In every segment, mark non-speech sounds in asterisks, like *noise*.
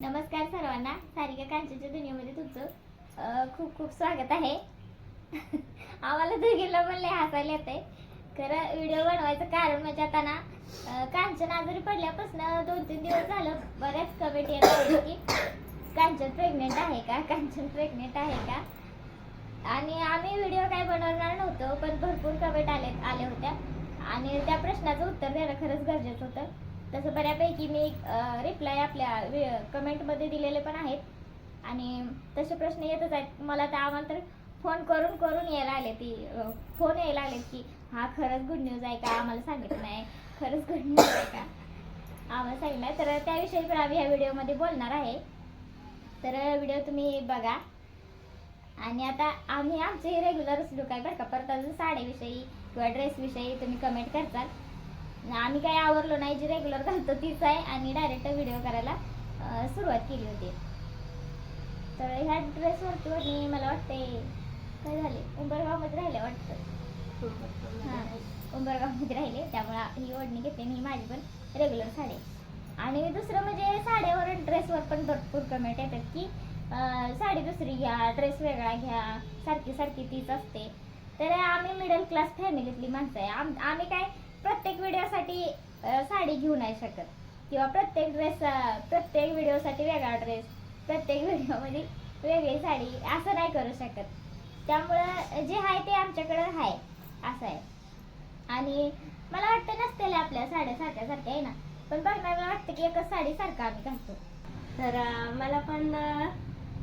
नमस्कार सर्वांना. सारिका कांचनच्या दुनियामध्ये तुमचं खूप खूप स्वागत आहे. *laughs* आम्हाला दोघीला पण लय हसायला येते खरं व्हिडिओ बनवायचं कारण म्हणजे आता ना कांचन आजारी पडल्यापासून दोन तीन दिवस झालं. बऱ्याच कमेंट येत आहे की कांचन प्रेग्नेंट आहे का? कांचन प्रेग्नेंट आहे का? आणि आम्ही व्हिडिओ काय बनवणार नव्हतो पण भरपूर कमेंट आले आले होत्या. आणि त्या प्रश्नाचं उत्तर देणं खरंच गरजेचं होतं. तसं बऱ्यापैकी मी रिप्लाय आपल्या कमेंटमध्ये दिलेले पण आहेत. आणि तसे प्रश्न येतच आहेत. मला तर आम्हाला तर फोन करून करून यायला आले ती फोन यायला आले की हा खरंच गुड न्यूज आहे का? आम्हाला सांगितलं नाही. खरंच गुड न्यूज आहे का? आम्हाला सांगितलं तर त्याविषयी पण आम्ही ह्या व्हिडिओमध्ये बोलणार आहे. तर व्हिडिओ तुम्ही बघा. आणि आता आम्ही आमचे रेग्युलरच लुक आहे बरं का. परत अजून साडीविषयी किंवा ड्रेसविषयी तुम्ही कमेंट करताल आम्ही काही आवरलो नाही जी रेग्युलर घालतो तीच आहे. आणि डायरेक्ट व्हिडिओ करायला सुरुवात केली होती. तर ह्या ड्रेसवरती वरती मला वाटते काय झाले? उंबरगावमध्ये राहिले वाटतं. हां उंबरगावमध्ये राहिले. त्यामुळे ही ओढणी आणि ही माझी पण रेग्युलर साडी. आणि दुसरं म्हणजे साड्यावर ड्रेसवर पण भरपूर कमेंट येतात की साडी दुसरी घ्या ड्रेस वेगळा घ्या सारखी सारखी तीच असते. तर आम्ही मिडल क्लास फॅमिलीतली माणसं आहे. आम आम्ही काय प्रत्येक व्हिडिओसाठी साडी घेऊ नाही शकत. किंवा प्रत्येक ड्रेस प्रत्येक व्हिडिओसाठी वेगळा ड्रेस प्रत्येक व्हिडिओमध्ये वेगळी साडी असं नाही करू शकत. त्यामुळं जे आहे ते आमच्याकडं आहे असं आहे. आणि मला वाटतं नसतेल आपल्या साड्या सारख्या सारख्या आहे ना. पण बघण्याला वाटतं की एकच साडी सारखं आम्ही घालतो. तर मला पण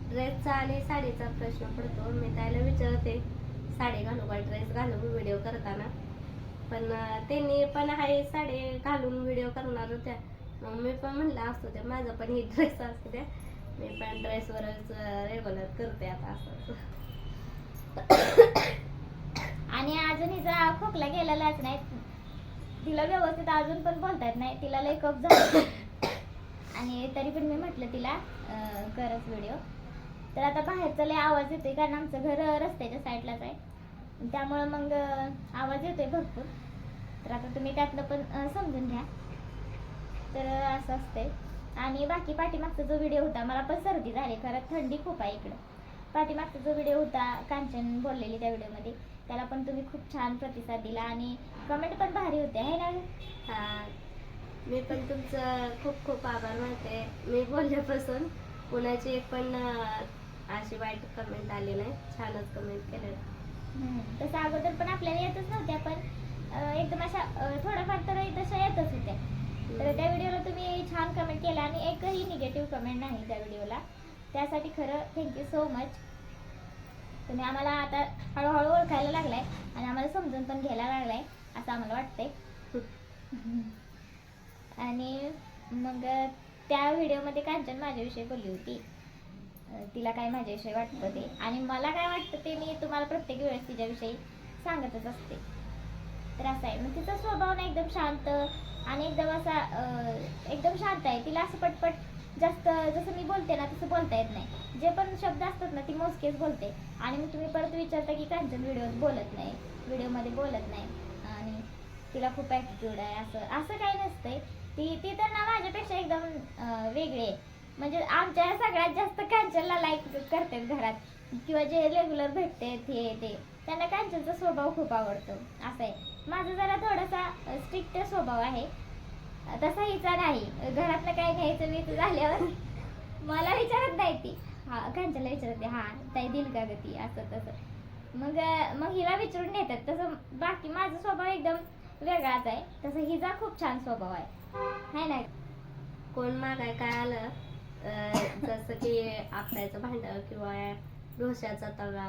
ड्रेसचा आणि साडीचा प्रश्न पडतो. मी त्याला विचारते साडी घालू का ड्रेस घालू? व्हिडिओ करताना. पण त्यांनी पण हाय साडे घालून व्हिडिओ करणार होत्या. मग मी पण म्हणलं असतो त्या माझा पण ही ड्रेस असतो त्या मी पण ड्रेसवरच रेग्युलर करते आता असं आणि अजून हिचा खोकला गेलेलाच नाही. तिला व्यवस्थित अजून पण बोलता येत नाही. तिला लय कप झाला. आणि तरी पण मी म्हटलं तिला अं, करच व्हिडिओ तर आता बाहेरचा लय आवाज येतोय कारण आमचं घर रस्त्याच्या साईडलाच आहे. त्यामुळं मग आवाज येतोय भरपूर. तर आता तुम्ही त्यातलं पण समजून घ्या. तर असं असतंय. आणि बाकी पाठीमागचा जो व्हिडिओ होता मला पण सर्दी झाली खरं थंडी खूप आहे इकडं. पाठीमागचा जो व्हिडिओ होता कांचन बोललेली त्या व्हिडिओमध्ये त्याला पण तुम्ही खूप छान प्रतिसाद दिला आणि कमेंट पण भारी होते आहे ना? हा. मी पण तुमचं खूप खूप आभार मानते. मी बोलल्यापासून कुणाची पण अशी वाईट कमेंट आली नाही. छानच कमेंट केल्या तसं अगोदर पण आपल्याला येतच नव्हत्या पण एकदम अशा थोड्याफार तर तशा येतच होत्या. तर त्या व्हिडिओला तुम्ही छान कमेंट केला आणि एकही निगेटिव्ह कमेंट नाही त्या व्हिडिओला. त्यासाठी खरं थँक्यू सो मच तुम्ही आम्हाला आता हळूहळू ओळखायला लागलाय आणि आम्हाला समजून पण घ्यायला लागलाय असं आम्हाला वाटतंय. *laughs* आणि मग त्या व्हिडिओमध्ये कांचन माझ्याविषयी बोलली होती. तिला काय माझ्याविषयी वाटतं ते? आणि मला काय वाटतं ते मी तुम्हाला प्रत्येक वेळेस तिच्याविषयी सांगतच असते. तर असं आहे. मग तिचा स्वभाव ना एकदम शांत आणि एकदम असा एकदम शांत आहे. तिला असं पटपट जास्त जसं मी बोलते ना तसं बोलता येत नाही. जे पण शब्द असतात ना ती मोजकेच बोलते. आणि मग तुम्ही परत विचारता की कांचन व्हिडिओत बोलत नाही व्हिडिओमध्ये बोलत नाही. आणि तिला खूप ॲटिट्यूड आहे असं असं काही नसतंय. ती ती तर ना माझ्यापेक्षा एकदम वेगळी आहे. म्हणजे आमच्या सगळ्यात जास्त कांचनला लाईक करतात घरात. किंवा जे रेग्युलर भेटते हे ते. त्यांना कांचनचा स्वभाव खूप आवडतो. असं आहे. माझा जरा थोडासा स्ट्रिक्ट स्वभाव आहे. तसा हिचा नाही. घरातलं काय घ्यायचं मी झाल्यावर *laughs* मला विचारत नाही ती. हा कांचनला विचारते हा ताई दिल का ग ती? असं तसं. मग मग हिला विचारून नेतात. तसं बाकी माझा स्वभाव एकदम वेगळाच आहे. तसं हिचा खूप छान स्वभाव आहे. है ना? कोण मागाय काय आलं? जसं की आपल्याचं भांडं किंवा डोश्याचा तवा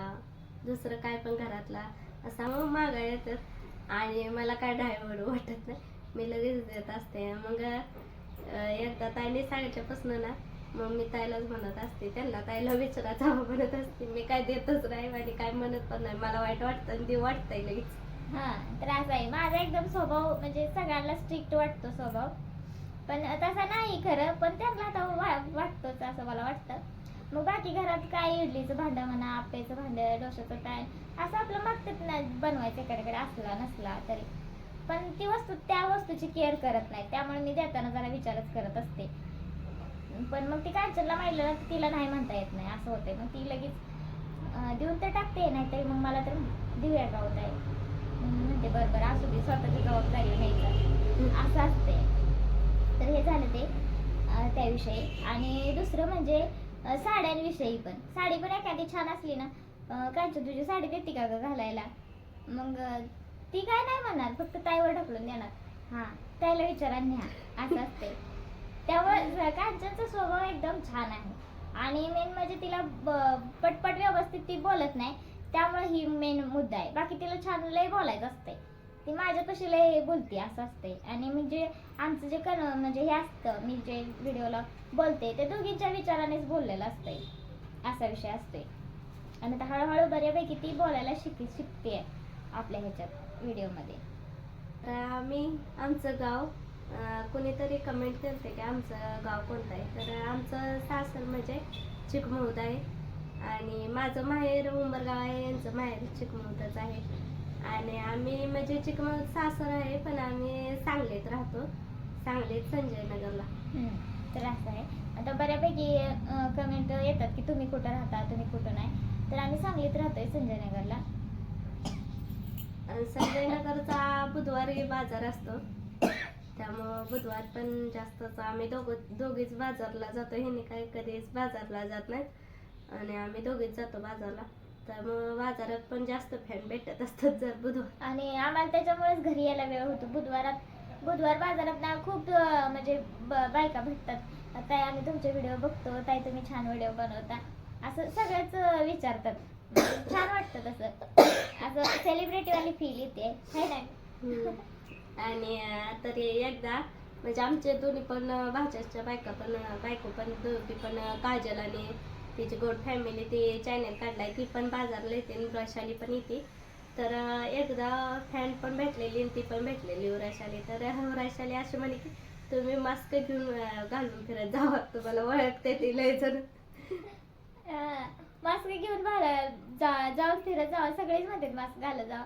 दुसरं काय पण घरातला असा मग मागाय येतात. आणि मला काय ड्रायव्हर वाटत नाही. मी लगेच देत असते. मग एकदा ताईने सांगितल्यापासून ना मग मी ताईलाच म्हणत असते. त्यांना ताईला विचारायचा म्हणत असते मी काय देतच नाही आणि काय म्हणत पण नाही. मला वाईट वाटतं आणि ते वाटतंय लगेच. हा तर आहे. माझा एकदम स्वभाव म्हणजे सगळ्यांना स्ट्रिक्ट वाटतो स्वभाव. पण तसा नाही खरं पण त्यांना आता वा- वाटतोच असं मला वाटतं. मग बाकी घरात काय इडलीचं भांडं म्हणा आपेचं भांडं डोशाचं काय असं आपलं मागतात ना बनवायचं इकडेकडे असला नसला तरी. पण ती वस्तू त्या वस्तूची केअर करत नाही. त्यामुळे मी देताना जरा विचारच करत असते. पण मग ती कांचनला माहिलं ना तिला नाही म्हणता येत नाही. असं होतंय. मग ती लगेच देऊन तर टाकते नाहीतरी मग मला तर देऊया का होत आहे म्हणते बरं बरं असू दे. स्वतःची जबाबदारी घ्यायचं असं असते तर हे झालं ते त्याविषयी. आणि दुसरं म्हणजे साड्यांविषयी पण. साडी पण एखादी छान असली ना. अं, कांचन तुझी साडी देते का गं घालायला? मग ती काय नाही म्हणणार फक्त ताईवर ढकलून देणार. हा त्याला विचारा न्या. असं असते त्यामुळे कांचनचा स्वभाव एकदम छान आहे. आणि मेन म्हणजे तिला पटपट व्यवस्थित ती बोलत नाही. त्यामुळे ही मेन मुद्दा आहे. बाकी तिला छान लय बोलायचं असते ती माझ्या माझ्यापाशी हे बोलते असं असते आणि मी जे आमचं जे कर म्हणजे हे असतं मी जे व्हिडिओला बोलते ते दोघींच्या विचारानेच बोललेलं असतंय. असा विषय असतोय. आणि आता हळूहळू बऱ्यापैकी ती बोलायला शिक शिकते आपल्या ह्याच्यात व्हिडिओमध्ये तर आम्ही आमचं गाव कोणीतरी कमेंट करते की आमचं गाव कोणतं आहे. तर आमचं सासर म्हणजे चिकमौद आहे. आणि माझं माहेर उंबरगाव आहे यांचं माहेर चिकमौदच आहे. आणि आम्ही म्हणजे चिकमौत सासर आहे पण आम्ही सांगलीत राहतो. सांगलीत संजय नगरला हम्म. तर असं आहे. आता बऱ्यापैकी कमेंट येतात की तुम्ही कुठं राहता तुम्ही कुठं नाही. तर आम्ही सांगलीत राहतोय संजय नगरला आणि संजय नगरचा बुधवारी बाजार असतो. त्यामुळं बुधवार पण जास्तच आम्ही दोघं दोघीच बाजारला जातो. ह्यांनी काही कधीच बाजारला जात नाहीत. आणि आम्ही दोघीच जातो बाजारला. त्यामुळं बाजारात पण जास्त फॅन भेटत असतात जर बुधवार. आणि आम्हाला त्याच्यामुळेच घरी यायला वेळ होतो. बुधवारात बुधवार बाजारात ना खूप अं, म्हणजे ब- बायका भेटतात. ताई आम्ही तुमचे व्हिडिओ बघतो. ताई तुम्ही छान व्हिडिओ बनवता. असं सगळ्याच अं, विचारतात. म्हणजे छान वाटतं तसं. असं सेलिब्रिटीवाली फील येते. है ना? आणि अं, तरी एकदा म्हणजे आमचे दोन्ही पण अं, भाच्याच्या बायका पण अं, बायको पण दोघी पण अं, काजल आणि तिची गोड फॅमिली ती चॅनल काढलाय ती पण बाजारला येते आणि वैशाली पण येते. तर एकदा फॅन पण भेटलेली आणि ती पण भेटलेली वैशाली तर अं, वैशाली अशी म्हणे की तुम्ही मास्क घेऊन घालून फिरत जावा तुम्हाला ओळखते ती लय जण. मास्क घेऊन बाहेर जा जाऊन फिरत जावा सगळेच म्हणतात मास्क घालत जावं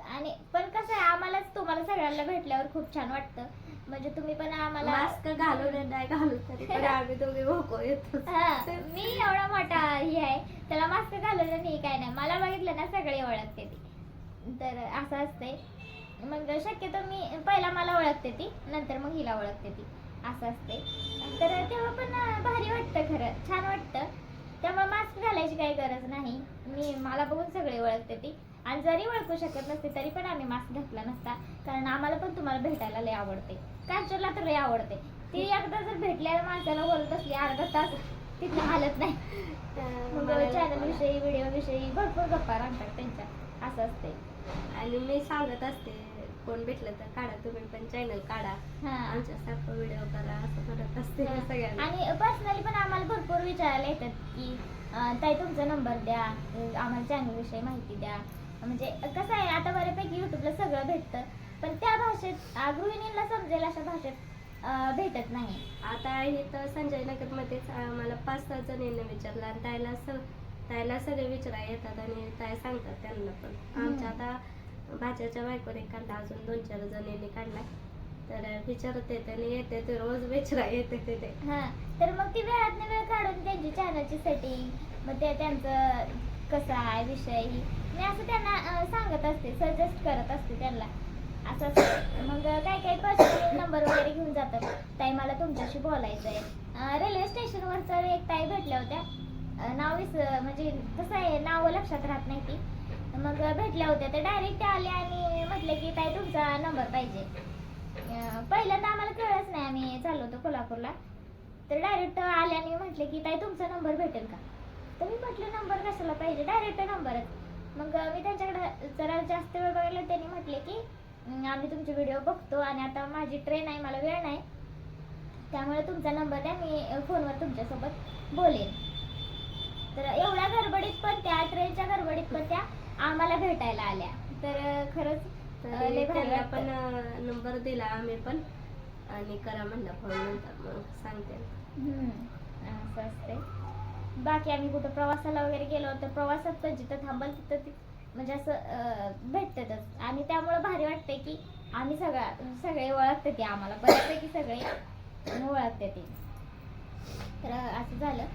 आणि पण कसं आहे आम्हालाच तुम्हाला सगळ्यांना भेटल्यावर खूप छान वाटतं. म्हणजे तुम्ही पण आम्हाला मास्क घालून नाही घालून तरी पण *laughs* आम्ही दोघे भोको येतो हा, मी एवढा मोठा हे आहे त्याला मास्क घालवलं नाही काय नाही. मला बघितलं ना सगळे ओळखते ती. तर असं असते मग शक्यतो मी पहिला मला ओळखते ती नंतर मग हिला ओळखते ती. असं असते तर तेव्हा पण भारी वाटतं खरं छान वाटतं. त्यामुळे मास्क घालायची काही गरज नाही. मी मला बघून सगळे ओळखते ती. आणि जरी ओळखू शकत नसते तरी पण आम्ही मास्क घातला नसता. कारण आम्हाला पण तुम्हाला भेटायला लय आवडते. कांचनला तर लय आवडते. ती एकदा जर भेटल्या माणसाला बोलत असली अर्धा तास तिथं हालत नाही. मग चॅनल विषयी व्हिडिओ विषयी भरपूर गप्पा रंगतात त्यांच्या. असं असते आणि मी सांगत असते कोण भेटलं तर काढा. तुम्ही पण चॅनल काढा. हा. आमच्यासारखं व्हिडिओ करा असं म्हणत असते सगळ्यांना. आणि पर्सनली पण आम्हाला भरपूर विचारायला येतात की ताई तुमचा नंबर द्या. आम्हाला चॅनल विषयी माहिती द्या. म्हणजे कसं आहे आता बऱ्यापैकी युट्यूबला सगळं भेटतं पण त्या भाषेत अं, गृहिणींना समजेल अशा भाषेत भेटत नाही. आता इथं संजय नगर मध्येच मला पाच सहा जणींना विचारलं आणि त्याला स त्याला सगळे विचारा येतात आणि काय सांगतात त्यांना पण. आमच्या आता भाच्याच्या बायकोने काढला अजून दोन चार जणींनी काढला. तर विचारत येते आणि येते ते रोज विचारा येते ते ते. हा तर मग ती वेळात वेळ काढून त्यांची चॅनलची सेटिंग मग ते त्यांचं कसा आहे विषय मी असं त्यांना सांगत असते सजेस्ट करत असते त्यांना. असं असतं मग काही काही पर्सनल नंबर वगैरे घेऊन जातात. ताई मला तुमच्याशी बोलायचं आहे रेल्वे स्टेशनवर तर एक ताई भेटल्या होत्या. नाव विस म्हणजे कसं आहे नावं लक्षात राहत नाही ती. मग भेटल्या होत्या. तर डायरेक्ट आले आणि म्हटले की ताई तुमचा नंबर पाहिजे. पहिल्यांदा आम्हाला कळलंच नाही आम्ही चाललो होतो कोल्हापूरला. तर डायरेक्ट आले आणि म्हटले की ताई तुमचा नंबर भेटेल का? तर मी म्हटलं नंबर कशाला पाहिजे? डायरेक्ट नंबरच. मग मी त्यांच्याकडे जरा जास्त वेळ बघितला त्यांनी म्हटले की आम्ही तुमचे व्हिडिओ बघतो आणि आता माझी ट्रेन आहे मला वेळ नाही. त्यामुळे तुमचा नंबर द्या मी फोनवर तुमच्यासोबत बोलेन. तर एवढ्या गडबडीत पण त्या ट्रेनच्या गडबडीत पण त्या आम्हाला भेटायला आल्या. तर खरंच त्यांना पण. नंबर दिला आम्ही पण आणि करा म्हणलं फोन नंतर मग सांगते. असं असते बाकी आम्ही कुठं प्रवासाला वगैरे गेलो तर प्रवासात पण जिथं थांबल तिथं ती म्हणजे असं भेटतातच. आणि त्यामुळं भारी वाटते की आम्ही सगळा सगळे ओळखते ते आम्हाला. बऱ्यापैकी सगळे ओळखते ते. तर असं झालं.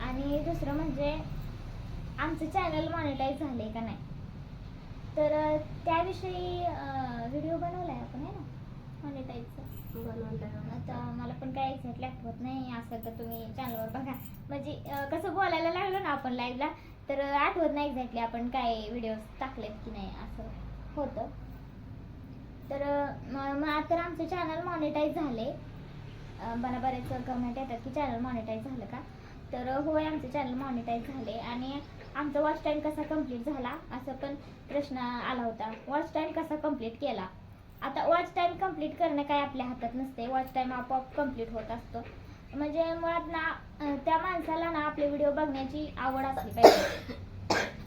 आणि दुसरं म्हणजे आमचं चॅनल मॉनिटाईज झालंय का नाही? तर त्याविषयी व्हिडिओ बनवलाय आपण आहे ना? मॉनिटाईजचा बनवलं आता मला पण काय एक्झॅक्टली आठवत नाही. असं तर तुम्ही चॅनलवर बघा. म्हणजे कसं बोलायला लागलो ना आपण लाईव्हला तर आठवत नाही एक्झॅक्टली आपण काय व्हिडिओ टाकलेत की नाही असं होतं. तर मग तर आमचं चॅनल मॉनिटाईज झाले. मला बरेच कमेंट येतात की चॅनल मॉनिटाईज झालं का? तर होय आमचं चॅनल मॉनिटाईज झाले. आणि आमचा वॉच टाईम कसा कंप्लीट झाला असं पण प्रश्न आला होता. वॉच टाईम कसा कंप्लीट केला? आता वॉच टाईम कंप्लीट करणं काय आपल्या हातात नसते वॉच टाईम आपोआप कंप्लीट होत असतो. म्हणजे मुळात ना त्या माणसाला ना आपले व्हिडिओ बघण्याची आवड असली पाहिजे.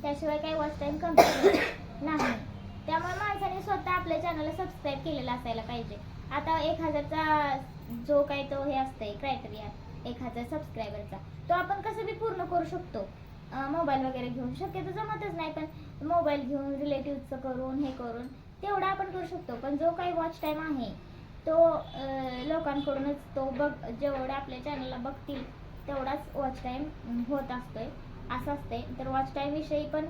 त्याशिवाय काही वॉच टाईम कंप्लीट नाही. त्यामुळे माणसाने स्वतः आपल्या चॅनलला सबस्क्राईब केलेला असायला पाहिजे. आता एक हजारचा जो काही तो हे असतंय क्रायटेरिया एक हजार सबस्क्रायबरचा तो आपण कसं बी पूर्ण करू शकतो. मोबाईल वगैरे घेऊन. शक्यतो जमतच नाही पण मोबाईल घेऊन रिलेटिव्हचं करून हे करून तेवढा आपण करू शकतो. पण जो काही वॉच टाईम आहे तो लोकांकडूनच तो बघ जेवढे आपल्या चॅनलला बघतील तेवढाच वॉच टाईम होत असतोय असं असते तर वॉच टाईम विषयी पण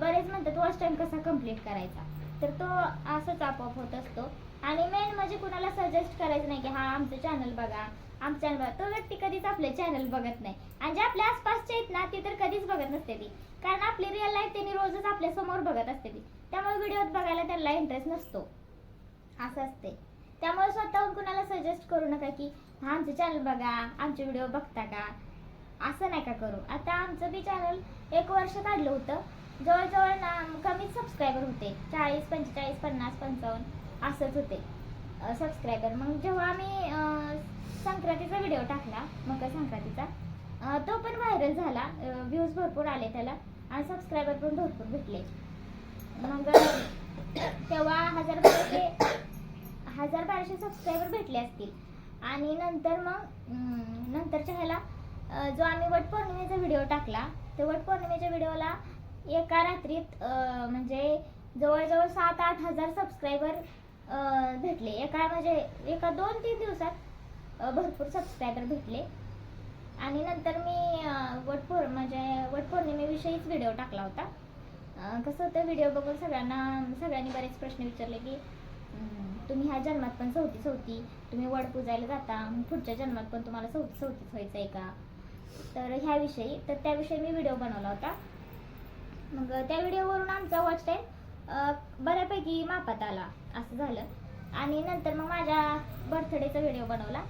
बरेच म्हणतात वॉच टाईम कसा कंप्लीट करायचा? तर तो असंच आपोआप होत असतो. आणि मेन म्हणजे कुणाला सजेस्ट करायचं नाही की हा आमचं चॅनल बघा. आमच्या बघा. तो व्यक्ती कधीच आपले चॅनल बघत नाही. आणि जे आपल्या आसपासचे आहेत ना ते तर कधीच बघत नसते ती कारण आपली रिअल लाईफ त्यांनी रोजच आपल्यासमोर बघत असते ती त्यामुळे व्हिडिओत बघायला त्यांना इंटरेस्ट नसतो. असं असते. त्यामुळे स्वतःहून कुणाला सजेस्ट करू नका की हा आमचं चॅनल बघा आमचे व्हिडिओ बघता का? असं नाही का करू. आता आमचं बी चॅनल एक वर्ष काढलं होतं. जवळजवळ ना कमीच सबस्क्रायबर होते. चाळीस पंचेचाळीस पन्नास पंचावन्न असंच होते. सबस्क्रायबर मग जेव्हा आम्ही संक्रांतीचा व्हिडिओ टाकला. मकर संक्रांतीचा. तो पण व्हायरल झाला. व्ह्यूज भरपूर आले त्याला. आणि सबस्क्रायबर पण भरपूर भेटले. मग तेव्हा हजार बाराशे हजार बाराशे सबस्क्रायबर भेटले असतील. आणि नंतर मग नंतरच्या ह्याला जो आम्ही वटपौर्णिमेचा व्हिडिओ टाकला ते वटपौर्णिमेच्या व्हिडिओला एका रात्रीत म्हणजे जवळजवळ सात आठ हजार सबस्क्रायबर भेटले. एका म्हणजे एका दोन तीन दिवसात भरपूर सबस्क्रायबर भेटले. आणि नंतर मी वटपौर म्हणजे वटपौर्णिमेविषयीच व्हिडिओ टाकला होता. कसं होतं व्हिडिओ बघून सगळ्यांना सगळ्यांनी बरेच प्रश्न विचारले की तुम्ही ह्या जन्मात पण चौथी चौथी तुम्ही वड पूजायला जाता. मग पुढच्या जन्मात पण तुम्हाला चौथी चौथीच व्हायचं आहे का? तर ह्याविषयी तर त्याविषयी मी व्हिडिओ बनवला होता. मग त्या व्हिडिओवरून आमचा वॉच टाईम बऱ्यापैकी मापात आला. असं झालं. आणि नंतर मग माझ्या बर्थडेचा व्हिडिओ बनवला.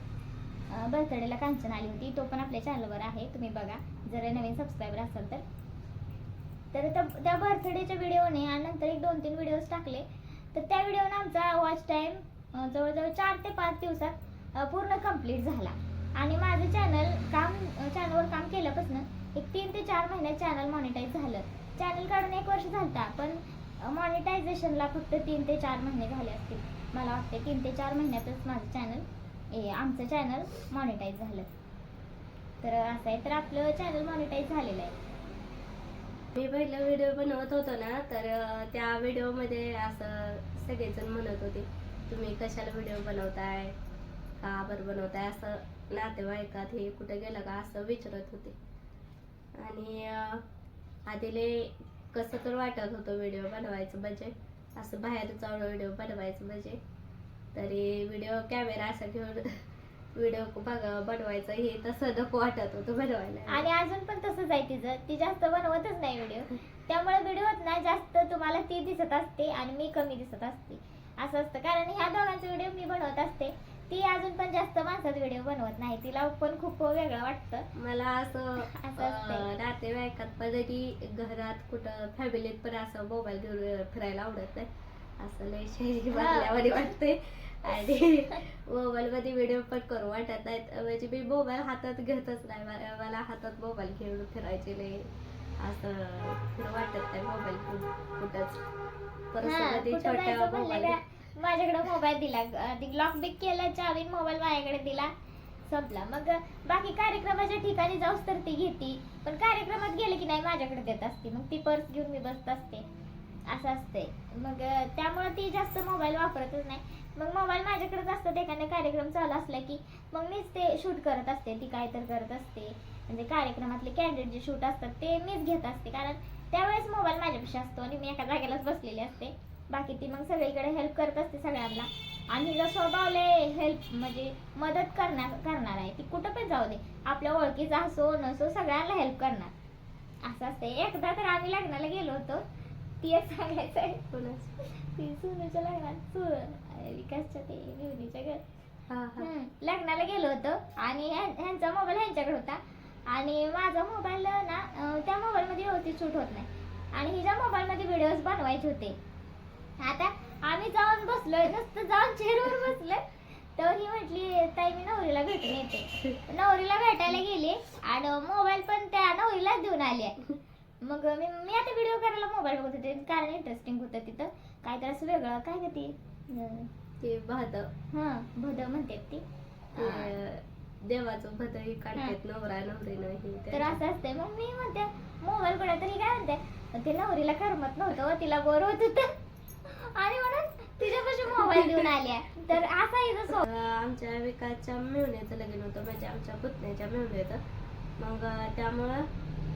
बर्थडेला कांचन आली होती. तो पण आपल्या चॅनलवर आहे. तुम्ही बघा. जर नवीन सबस्क्रायबर असाल तर. तर त्या- बर्थडेच्या व्हिडिओने आणि नंतर एक दोन तीन व्हिडिओज टाकले. तर त्या व्हिडिओने आमचा वॉच टाईम जवळजवळ चार ते पाच दिवसात पूर्ण कंप्लीट झाला. आणि माझं चॅनल काम चॅनलवर काम केल्यापासून एक तीन ते चार महिन्यात चॅनल मॉनिटाईज झालं. चॅनल काढून एक वर्ष झालता पण मॉनिटायझेशनला फक्त तीन ते चार महिने झाले असतील. मला वाटते तीन ते चार महिन्यातच माझं चॅनल ए आमचं चॅनल मॉनिटाईज झालं. तर असं आहे तर आपलं चॅनल मॉनिटाईज झालेलं आहे. मी पहिला व्हिडिओ बनवत होतो ना तर त्या व्हिडिओमध्ये असं सगळेजण म्हणत होते तुम्ही कशाला व्हिडिओ बनवताय? का बरं बनवताय? असं नातेवाईकात हे कुठं गेलं का असं विचारत होते. आणि आधीले कसं तर वाटत होतं व्हिडिओ बनवायचं म्हणजे असं बाहेर जाऊन व्हिडिओ बनवायचं म्हणजे तरी व्हिडिओ कॅमेरा असा घेऊन व्हिडिओ बघा बनवायचं. हे तसं नको वाटत होतं बनवायला. आणि अजून पण तसंच आहे तिचं. ती जास्त बनवतच नाही व्हिडिओ त्यामुळे व्हिडिओत ना जास्त तुम्हाला ती दिसत असते आणि मी कमी दिसत असते. असं असतं. कारण ह्या दोघांचे व्हिडिओ मी बनवत असते. ती अजून पण जास्त माणसात व्हिडिओ बनवत नाही. तिला पण खूप वेगळं वाटतं. मला असं नातेवाईकात पण घरात कुठं फॅमिलीत पण असं मोबाईल घेऊन फिरायला आवडत नाही. असं लय शैली बांधल्यामध्ये वाटते आणि *laughs* मोबाईल मध्ये व्हिडिओ पण करू वाटत नाहीत. म्हणजे मी मोबाईल हातात घेतच नाही. मला हातात मोबाईल घेऊन फिरायचे लय असं वाटत नाही मोबाईल कुठंच. छोट्या मोबाईल माझ्याकडे मोबाईल दिला. आधी लॉक बिक केलं चावीन मोबाईल माझ्याकडे दिला. संपला. मग बाकी कार्यक्रमाच्या ठिकाणी जाऊस तर ती घेती. पण कार्यक्रमात गेले की नाही माझ्याकडे देत असते. मग ती पर्स घेऊन मी बसत असते. असं असतंय. मग त्यामुळे ती जास्त मोबाईल वापरतच नाही. मग मोबाईल माझ्याकडेच असतात एखादा कार्यक्रम चालू असला की मग मीच ते शूट करत असते. ती काय तर करत असते. म्हणजे कार्यक्रमातले कॅन्डिडेट जे शूट असतात ते मीच घेत असते. कारण त्यावेळेस मोबाईल माझ्यापेक्षा असतो आणि मी एका जागेलाच बसलेली असते. बाकी ती मग सगळीकडे हेल्प करत असते सगळ्यांना. आणि जर स्वभावले हेल्प म्हणजे मदत करणार करणार आहे ती कुठं पण जाऊ दे. आपल्या ओळखीचा असो नसो सगळ्यांना हेल्प करणार. असं असते एकदा तर आम्ही लग्नाला गेलो होतो. ती सांगायचं आहे कोणाचं? ती सुनूच्या लग्नात सु विकासच्या ते निवडीच्या घर हा हा. हम्म, लग्नाला गेलो होतो आणि ह्यांचा मोबाईल ह्यांच्याकडे होता. आणि माझा मोबाईल ना अं, त्या मोबाईलमध्ये व्यवस्थित शूट होत नाही. आणि हिच्या मोबाईलमध्ये व्हिडिओज बनवायचे होते. आता आम्ही जाऊन बसलोय नुसतं जाऊन चेअरवर बसलोय. तर ही म्हटली ताई मी नवरीला भेटून येते. नवरीला भेटायला गेली आणि मोबाईल पण त्या नवरीलाच देऊन आले मग मी मी आता व्हिडिओ करायला मोबाईल बघत होते. कारण इंटरेस्टिंग होतं तिथं. काहीतरी असं वेगळं. काय का ती? अं, ते भाद हा भद म्हणतात ती. ते देवाचं भद हे काढतात नवरा नवरीनं हे तर. असं असतंय. मग मी म्हणते मोबाईल कडे तरी काय म्हणते ते नवरीला करमत नव्हतं व तिला बोर होत होतं. आणि म्हणून तिच्यापाशी मोबाईल देऊन आल्या. तर असा हिचा स्वभाव. अं, आमच्या विकासच्या मेवण्याचं लग्न होतं. म्हणजे आमच्या पुतण्याच्या मेवण्याचं. मग अं, त्यामुळं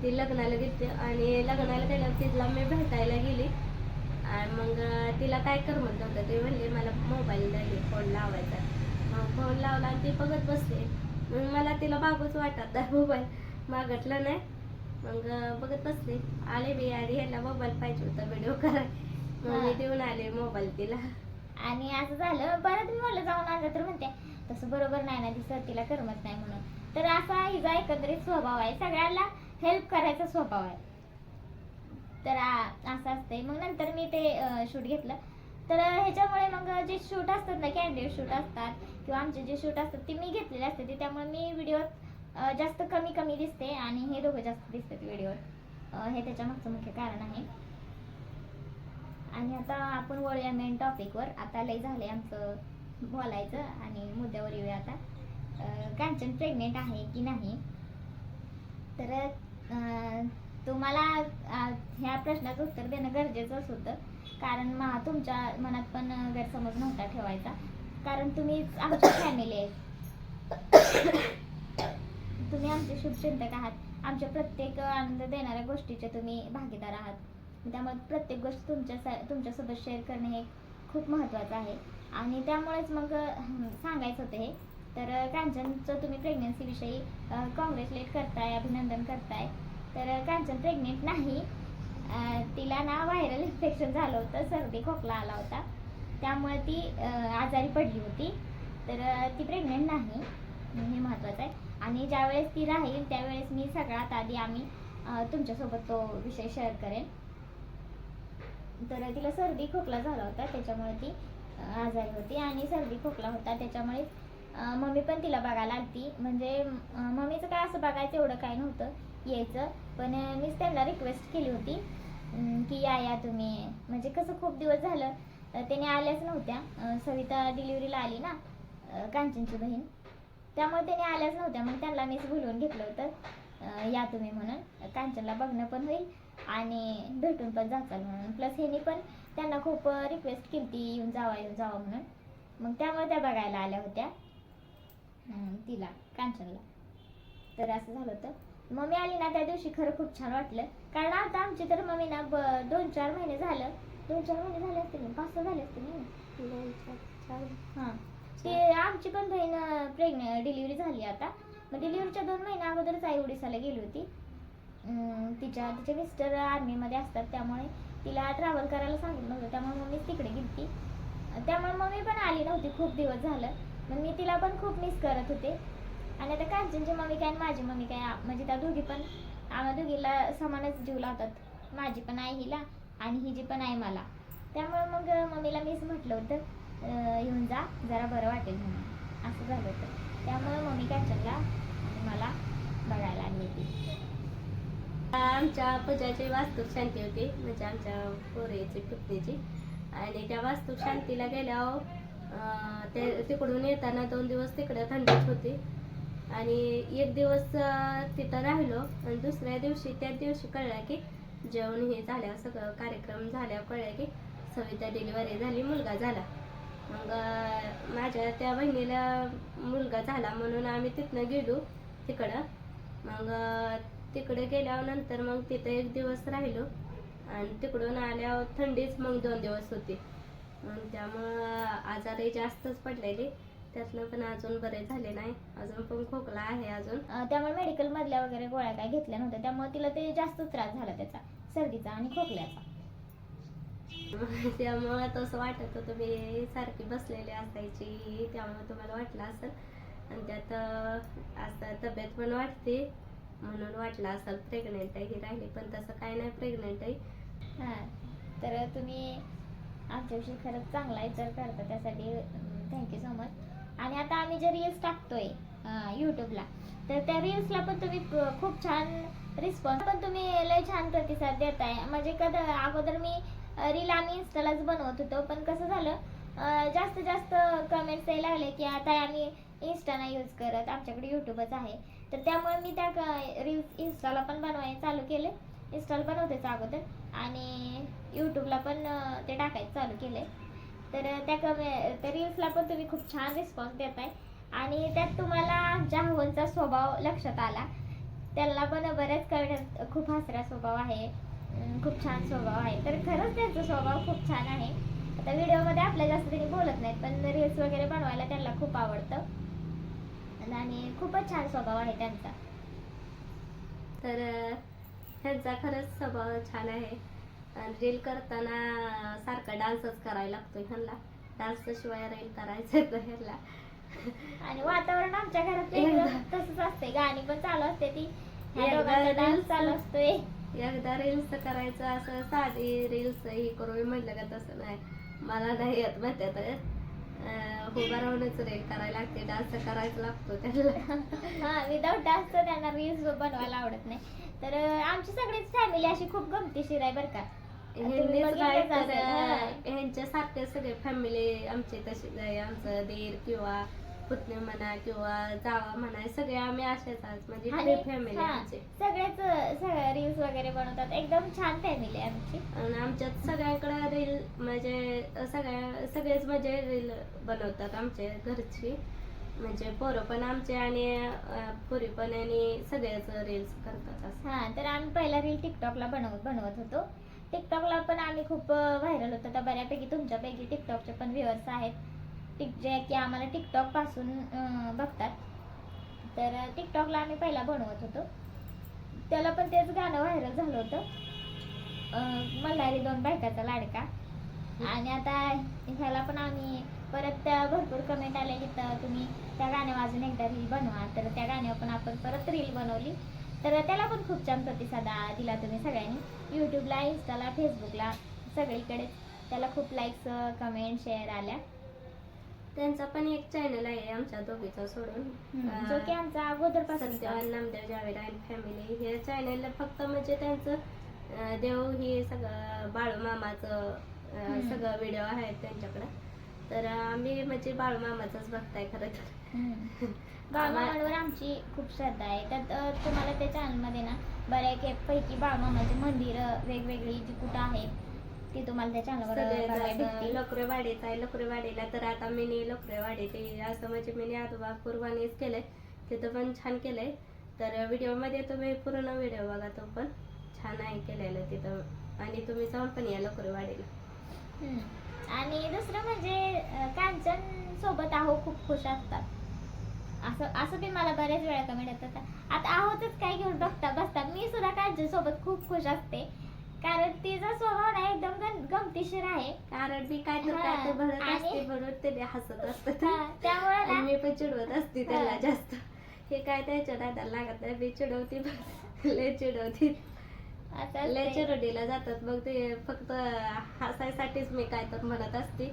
ती लग्नाला गेली आणि लग्नाला गेल्यावर तिला मी भेटायला गेली. आणि मग तिला काय करमत नव्हतं ते म्हणले मला मोबाईल द्यायला फोन लावायचा. मग फोन लावला आणि ती बघत बसले. मग मला तिला बागूच वाटत मोबाईल मागटलं नाही. मग बघत बसले. आले मी आणि ह्याला मोबाईल पाहिजे होता व्हिडिओ कराय मग मी. देऊन आले मोबाईल तिला. आणि असं झालं परत मी म्हणलं जाऊन आणलं तर म्हणते. तसं बरोबर नाही ना दिसत तिला करमत नाही म्हणून. तर असा हिचा एकंदरीत स्वभाव आहे. सगळ्यांना हेल्प करायचा स्वभाव आहे. तर असं असतंय. मग नंतर मी ते शूट घेतलं. तर ह्याच्यामुळे मग जे शूट असतात ना कॅन्डिडेट शूट असतात किंवा आमचे जे शूट असतात ते मी घेतलेले असते. ते त्यामुळे मी व्हिडिओत जास्त कमी कमी दिसते आणि हे दोघं जास्त दिसतात व्हिडिओत हे त्याच्या मागचं मुख्य कारण आहे. आणि आता आपण वळूया मेन टॉपिकवर आता लय झालंय आमचं बोलायचं आणि मुद्द्यावर येऊया आता. कांचन प्रेग्नेंट आहे की नाही? तर तुम्हाला ह्या प्रश्नाचं उत्तर देणं गरजेचंच होतं. कारण मा तुमच्या मनात पण गैरसमज नव्हता ठेवायचा. कारण तुम्ही आमची फॅमिली आहे. तुम्ही आमचे शुभचिंतक आहात. आमच्या प्रत्येक आनंद देणाऱ्या गोष्टीचे तुम्ही भागीदार आहात. त्यामुळे प्रत्येक गोष्ट तुमच्या तुमच्यासोबत शेअर करणे हे खूप महत्त्वाचं आहे. आणि त्यामुळेच मग सांगायचं होतं हे. तर कांचनचं तुम्ही प्रेग्नन्सीविषयी कॉंग्रॅच्युलेट करताय अभिनंदन करताय. तर कांचन प्रेग्नेंट नाही. तिला ना व्हायरल इन्फेक्शन झालं होतं सर्दी खोकला आला होता. त्यामुळे ती आजारी पडली होती. तर ती प्रेग्नेंट नाही. हे महत्त्वाचं आहे. आणि ज्यावेळेस ती राहील त्यावेळेस मी सगळ्यात आधी आम्ही तुमच्यासोबत तो विषय शेअर करेन. तर तिला सर्दी खोकला झाला होता त्याच्यामुळे ती आजारी होती. आणि सर्दी खोकला होता त्याच्यामुळे मम्मी पण तिला बघायला आलती. म्हणजे मम्मीचं काय असं बघायचं एवढं काय नव्हतं यायचं. पण मीच त्यांना रिक्वेस्ट केली होती की या या तुम्ही. म्हणजे कसं खूप दिवस झालं त्याने आल्याच नव्हत्या. सविता डिलिव्हरीला आली ना कांचनची बहीण. त्यामुळे त्याने आल्याच नव्हत्या. मग त्यांना मीच बोलवून घेतलं होतं या तुम्ही म्हणून. कांचनला बघणं पण होईल आणि भेटून पण जाचाल म्हणून. प्लस ह्यानी पण त्यांना खूप रिक्वेस्ट केली ती येऊन जावा येऊन जावा म्हणून. मग त्यामुळे त्या बघायला आल्या होत्या. तिला कांचनला. तर असं झालं होतं. मम्मी आली ना त्या दिवशी खरं खूप छान वाटलं. कारण आता आमची तर मम्मी ना ब दोन चार महिने झालं. दोन चार महिने झाले असतील ना, पाच सहा झाले असतील ना. हां. ते आमची पण बहीण प्रेग्नेंट डिलिव्हरी झाली आता. मग डिलिव्हरीच्या दोन महिन्या अगोदरच आई उडीसाला गेली होती. अं, तिच्या तिचे मिस्टर आर्मीमध्ये असतात. त्यामुळे तिला ट्रॅव्हल करायला सांगितलं होतं. त्यामुळे मम्मीच तिकडे गेली त्यामुळे मम्मी पण आली नव्हती. खूप दिवस झालं. मग मी तिला पण खूप मिस करत होते. आणि आता कांचनची मम्मी काय आणि माझी मम्मी काय म्हणजे त्या दोघी पण आम्हा दोघीला समानच जीव लावतात. माझी पण आई हिला आणि हिची पण आई मला. त्यामुळे मग मम्मीला मीच म्हटलं होतं. येऊन जा जरा बरं वाटेल म्हणून. असं झालं होतं. त्यामुळे मम्मी कांचनला आणि मला बघायला आणली होती. आमच्या पूजाची वास्तूक शांती होती. म्हणजे आमच्या पोरेची पुतणीची. आणि त्या वास्तूक शांतीला गेल्यावर ते तिकडून येताना दोन दिवस तिकडे थंडीच होती. आणि एक दिवस तिथं राहिलो आणि दुसऱ्या दिवशी त्याच दिवशी कळलं की जेवण हे झाल्यावर सगळं कार्यक्रम झाल्यावर कळलं की सविता डिलिव्हरी झाली मुलगा झाला. मग माझ्या त्या बहिणीला मुलगा झाला म्हणून आम्ही तिथनं गेलो तिकडं. मग तिकडे गेल्यानंतर मग तिथं एक दिवस राहिलो आणि तिकडून आल्यावर थंडीच मग दोन दिवस होती. त्यामुळं आजारही जास्तच पडलेले. त्यातनं पण अजून बरे झाले नाही. अजून पण खोकला आहे अजून. त्यामुळे मेडिकल मधल्या वगैरे गोळ्या काय घेतल्या नव्हत्या. त्यामुळे तिला ते जास्त त्रास झाला त्याचा. सर्दीचा आणि खोकल्याचा. त्यामुळं तसं वाटत होतं मी सारखी बसलेली असायची. त्यामुळे तुम्हाला वाटलं असेल. आणि त्यात असं तब्येत पण वाटते म्हणून वाटलं असेल प्रेग्नेंट आहे ही राहिली. पण तसं काय नाही प्रेग्नेंट आहे. हां. तर तुम्ही आमच्याविषयी खरंच चांगला विचार करता त्यासाठी थँक्यू सो मच आणि आता आम्ही जे रील्स टाकतोय यूट्यूबला तर त्या रील्सला पण तुम्ही खूप छान रिस्पॉन्स पण तुम्ही लय छान प्रतिसाद देताय. म्हणजे कदा अगोदर मी रील आम्ही इन्स्टालाच बनवत होतो पण कसं झालं जास्त जास्त कमेंट्स यायला लागले की आता आम्ही इन्स्टा नाही यूज करत आमच्याकडे यूट्यूबच आहे. तर त्यामुळे मी त्या रील्स इन्स्टाला पण बनवायला चालू केले. इन्स्टॉल पण होतेच अगोदर. आणि यूट्यूबला पण ते टाकायचं चालू केले तर त्या कमे त्या रील्सला पण तुम्ही खूप छान रिस्पॉन्स देताय. आणि त्यात तुम्हाला आमच्या हवनचा स्वभाव लक्षात आला. त्याला पण बऱ्याच कळण्यात खूप हसरा स्वभाव आहे. खूप छान स्वभाव आहे. तर खरंच त्यांचा स्वभाव खूप छान आहे. आता व्हिडिओमध्ये आपल्या जास्त त्यांनी बोलत नाहीत पण रील्स वगैरे बनवायला त्यांना खूप आवडतं. आणि खूपच छान स्वभाव आहे त्यांचा. तर ह्यांचा खरंच स्वभाव छान आहे. आणि रील करताना सारखा डान्सच करायला लागतो ह्यांना. डान्स शिवाय रील करायचं ह्यांना. आणि वातावरण आमच्या घरात *laughs* तसंच असते गाणी पण चालू असते ती. डान्स चालू असतोय. एकदा रील्स करायचं असं साधी रील्स ही करून म्हटलं का तसं नाही. मला नाही येत माहिती उभा राहूनच रील करायला लागते. डान्स करायला लागतो त्याला *laughs* हा विदाऊट डान्स तर त्यांना रील्स बनवायला आवडत नाही. तर आमची सगळीच फॅमिली अशी खूप गमतीशीर आहे बरं का. ह्यांनीच बघितलंच काय तर सगळे फॅमिली आमची तशीच आहे आमचं दीर किंवा पुतणी म्हणा किंवा जावा म्हणा सगळे आम्ही असेच आहोत. म्हणजे आणि फॅमिली हा, आमची. सगळेच सगळ्या रील्स वगैरे बनवतात. एकदम छान फॅमिली आहे आमची. आणि आमच्यात सगळ्यांकडे रील म्हणजे सगळ्या सगळेच म्हणजे रील बनवतात आमच्या घरची. म्हणजे पोरं पण आमचे आणि अं, पुरी पण आणि सगळेच रील्स करतात असं. हा तर आम्ही पहिला रील टिकटॉकला बनवत बनवत होतो. टिकटॉकला पण आम्ही खूप व्हायरल होतो. तर बऱ्यापैकी तुमच्यापैकी टिकटॉकचे पण व्ह्युअर्स आहेत. टिक जे की आम्हाला टिकटॉकपासून बघतात. तर टिकटॉकला आम्ही पहिला बनवत होतो. त्याला पण तेच गाणं व्हायरल झालं होतं. मल्हारी दोन बायकाचा लाडका. आणि आता ह्याला पण आम्ही परत त्या भरपूर कमेंट आले की तर तुम्ही त्या गाण्या वाजून एकदा रील बनवा. तर त्या गाण्यावर पण आपण परत रील बनवली. तर त्याला पण खूप छान प्रतिसाद दिला तुम्ही सगळ्यांनी. यूट्यूबला इन्स्टाला फेसबुकला सगळीकडे त्याला खूप लाईक्स कमेंट शेअर आल्या. त्यांचा पण एक चॅनल आहे आमच्या दोघीचा सोडून. जो की आमचा अगोदरपासून नामदेव जावेद अँड फॅमिली हे चॅनल फक्त म्हणजे त्यांचं देव हे सगळं बाळूमामाचं अं, हम्म. सगळं व्हिडिओ आहेत त्यांच्याकडं. तर आम्ही म्हणजे बाळूमामाचंच बघताय खरं तर. *laughs* बाळमामांवर आमची खूप श्रद्धा आहे. त्यात तुम्हाला त्या चॅनलमध्ये ना बऱ्यापैकी बाळमामाचे मंदिर वेगवेगळी जी कुठं आहेत ती तुम्हाला त्या चॅनलवर लोकरेवाडीचा आहे लोकरेवाडीला तर आता मिनी लोकरेवाडी ते असं म्हणजे मिनी आजोबा कुर्बानीच केलंय. तिथं पण छान केलंय. तर व्हिडिओमध्ये तुम्ही पूर्ण व्हिडिओ बघा तो पण. छान आहे केलेलं तिथं. आणि तुम्ही जाऊन पण या लोकरेवाडीला. आणि दुसरं म्हणजे कांचन सोबत आहो खूप खुश असतात. असं असं बी मला बरेच वेळा कमेंट येतात. आता आहोतच काय घेऊन बघता बसता मी सुद्धा कांचन सोबत खूप खुश असते. कारण तिचा स्वभाव ना एकदम गम- गमतीशीर आहे. कारण मी काय तर काय तर भरत असते म्हणून ते हसत असत. त्यामुळे मी पण चिडवत असते त्याला. जास्त. हे काय त्याच्या दादाला लागत नाही. मी चिडवते लय चिडवते. लय. चिरडीला जातात मग ते फक्त हसायसाठीच मी काय तर म्हणत असते.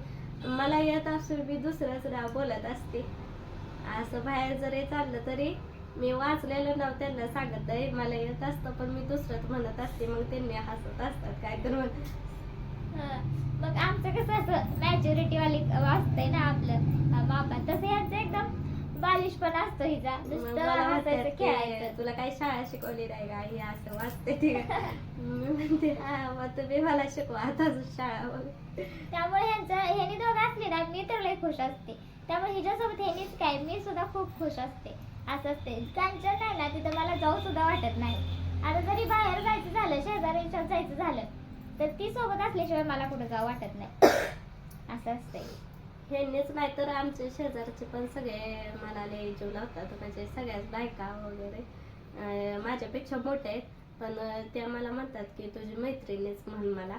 मला येत असून मी दुसरंच नाव बोलत असते. असं बाहेर जरी चाललं तरी मी वाचलेलं नाव त्यांना सांगत आहे मला येत असतं पण मी दुसरंच म्हणत असते. मग त्यांनी हसत असतात काय तर म्हण हा. मग आमचं कसं असं मॅच्युरिटी वाली वाचतंय ना आपलं. बाबा तसं यांचं एकदम. बालिश पण असतो हिचा. मग नुसतं मला म्हणतात हसायचं की, खेळायचं. तुला काही शाळा शिकवली नाही का? हे असं वाचते ते. *laughs* मी म्हणते हा मग तुम्ही मला शिकवा आता शाळा त्यामुळे ह्यांचं ह्यानी दोघं असले ना मी तर लई खुश असते. त्यामुळे हिच्यासोबत ह्यानीच काय मी सुद्धा खूप खुश असते. असं असते. कांचन नाही ना तिथं मला जाऊ सुद्धा वाटत नाही. आता जरी बाहेर जायचं झालं शेजाऱ्यांच्यात जायचं झालं तर ती सोबत असल्याशिवाय मला कुठं जाऊ वाटत नाही. *coughs* असं असतंय. ह्यांनीच नाही तर आमचे शेजारचे पण सगळे मला लय जीव लावतात. म्हणजे सगळ्याच बायका वगैरे माझ्यापेक्षा मोठे आहेत. पण त्या मला म्हणतात की तुझी मैत्रिणीच म्हण मला.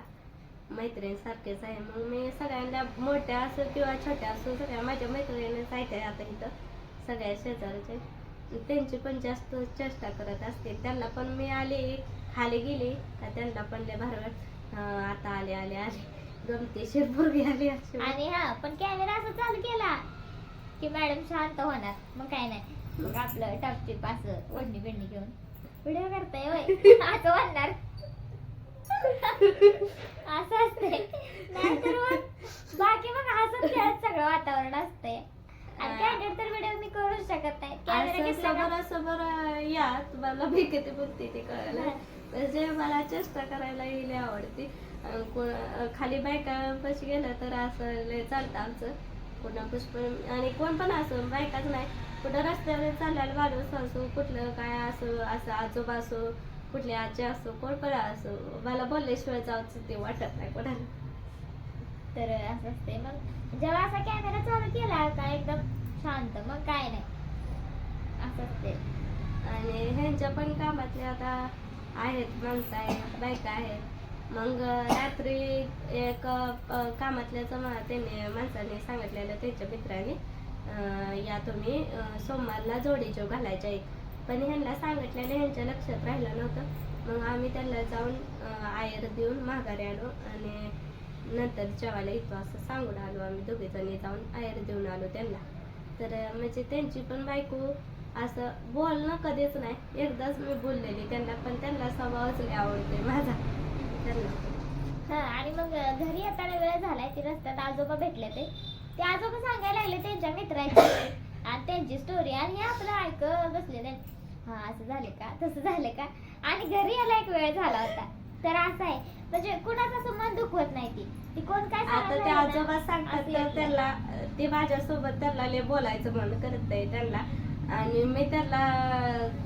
मैत्रिणीसारखेच आहे. मग मी सगळ्यांना मोठ्या असो किंवा छोट्या असो सगळ्या माझ्या मैत्रिणीच आहेत आता इथं. सगळ्या शेजारचे. त्यांची पण जास्त चेष्टा करत असते. त्यांना पण मी आले खाली गेली का त्यांना पण लय भारवत आता आले आले आले. गमतीशीर मुलगी आली अशी. आणि हा पण कॅमेरा असं चालू केला की मॅडम शांत होणार. मग काय नाही. मग आपलं टपचिप असं ओढणी बिडणी घेऊन व्हिडिओ करताय होय. असं म्हणणार. असं असते नाहीतर मग बाकी मग हसत खेळत सगळं वातावरण असते आणि कॅन्डेड तर व्हिडिओ मी करूच शकत नाही. कॅमेरा असं घेतला या तुम्हाला मी किती बोलते ते कळायला म्हणजे मला चेष्टा करायला येईल आवडते खाली बायका पशी गेलं तर असं लय चालतं आमचं. पुन्हा पुष्प आणि कोण पण असो बायकाच नाही. कुठं रस्त्यावर चाललेला माणूस असो कुठलं काय असो असं आजोबा असो कुठली आजी असो कोण पण असो मला बोलल्याशिवाय जाऊच ते वाटत नाही कोणाला. तर असं असते मग. जेव्हा असा कॅमेरा चालू केला का एकदम शांत मग काय नाही. असं असते आणि ह्यांच्या पण कामातले आता आहेत माणसं आहेत बायका आहेत. मग रात्री एक कामातल्याच कामातल्याचं मा त्याने माणसाने सांगितलेलं त्यांच्या मित्राने या तुम्ही सोमवारला जोडीजो घालायच्या आहेत पण ह्यांना सांगितलेलं ह्यांच्या लक्षात राहिलं नव्हतं. मग आम्ही त्यांना जाऊन आयर देऊन माघारी आलो आणि नंतर जेवायला येतो असं सांगून आलो आम्ही दोघे जणी जाऊन आयर देऊन आलो त्यांना. तर म्हणजे त्यांची पण बायको असं बोलणं कधीच नाही. एकदाच मी बोललेली त्यांना पण त्यांना स्वभावच लय आवडते माझा. हा आणि मग घरी येताना वेळ झालाय ते रस्त्यात आजोबा भेटले ते ते आजोबा सांगायला लागले त्यांच्या मित्राची आणि त्यांची स्टोरी आणि हे आपलं ऐकत बसलेले. हा असं झाले का? तसं झालं का? आणि घरी यायला एक वेळ झाला होता. तर असं आहे. म्हणजे कुणाचं असं मन दुखवत नाही ती. ती कोण काय आता सांगायला ते लागलं आजोबा सांगतात असं तर येतं. त्यांना ते माझ्यासोबत त्यांना लय बोलायचं म्हणून करत आहे त्यांना. आणि मी त्यांना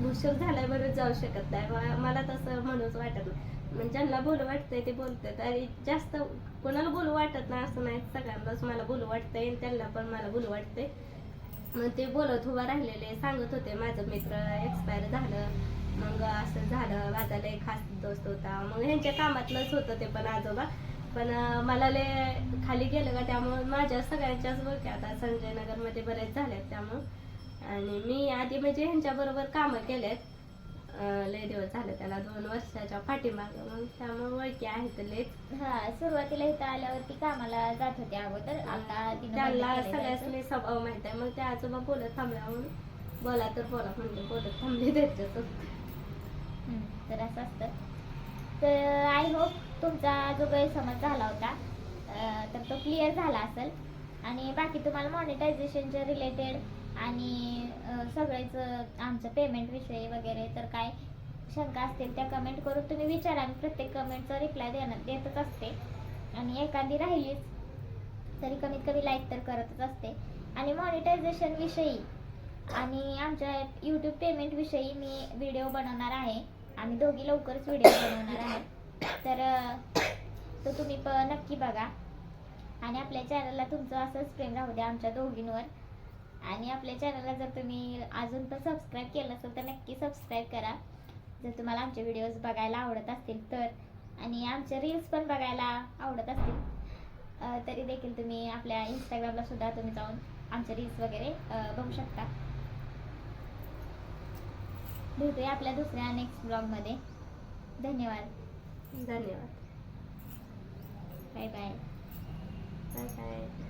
उशीर झालाय बरं जाऊ शकत नाही. मला- मला तसं म्हणूच वाटत नाही. म्हणजे ज्यांना बोलू वाटतंय ते बोलतात. आणि जास्त कोणाला बोलू वाटत ना असं नाही. सगळ्यांनाच मला बोलू वाटतंय आणि त्यांना पण मला बोलू वाटतंय. मग ते बोलत उभा राहिलेले सांगत होते माझं मित्र एक्सपायर झालं. मग असं झालं माझा लय खास दोस्त होता. मग ह्यांच्या कामातलंच होतं ते पण आजोबा. पण मला लय खाली गेलं का त्यामुळे माझ्या सगळ्यांच्याच ओळखी आता संजय नगरमध्ये बरेच झाल्यात त्यामुळं. आणि मी आधी म्हणजे ह्यांच्याबरोबर कामं केलेत लय दिवस झाले त्याला दोन वर्षाच्या पाठीमागं. मग त्यामुळे ओळखी आहेत लयच. हा सुरुवातीला इथं आल्यावरती कामाला जात होते अगोदर. आता तिनं बंद त्यांना. सगळ्यासनी स्वभाव माहीत आहे. मग ते आजोबा बोलत थांबल्या म्हणून बोला तर बोला म्हणजे बोलत थांबले त्यांच्यासोबत. हम्म, तर असं असतं. तर आय होप तुमचा जो गैरसमज झाला होता. अं, तर तो क्लिअर झाला असेल. आणि बाकी तुम्हाला मॉनिटायझेशनच्या रिलेटेड आणि सगळेच आमचं पेमेंट विषयी वगैरे तर काय शंका असतील त्या कमेंट करून तुम्ही विचारा मी प्रत्येक कमेंटचा रिप्लाय देणार देतच असते. आणि एखादी राहिलीच तरी कमीत कमी लाईक तर करतच असते. आणि मॉनिटायझेशन विषयी आणि आमच्या यूट्यूब पेमेंट विषयी मी व्हिडिओ बनवणार आहे. आम्ही दोघी लवकरच व्हिडिओ बनवणार आहे. तर तो तुम्ही प नक्की बघा. आणि आपल्या चॅनलला तुमचं असंच प्रेम राहू द्या आमच्या दोघींवर. आणि आपल्या चॅनलला जर तुम्ही अजून पण सबस्क्राईब केलं असेल तर नक्की सबस्क्राईब करा. जर तुम्हाला आमचे व्हिडिओज बघायला आवडत असतील तर आणि आमचे रील्स पण बघायला आवडत असतील तरी देखील तुम्ही आपल्या इंस्टाग्रामला सुद्धा तुम्ही जाऊन आमचे रील्स वगैरे बघू शकता. भेटूया आपल्या दुसऱ्या नेक्स्ट ब्लॉगमध्ये धन्यवाद. धन्यवाद. Bye bye bye bye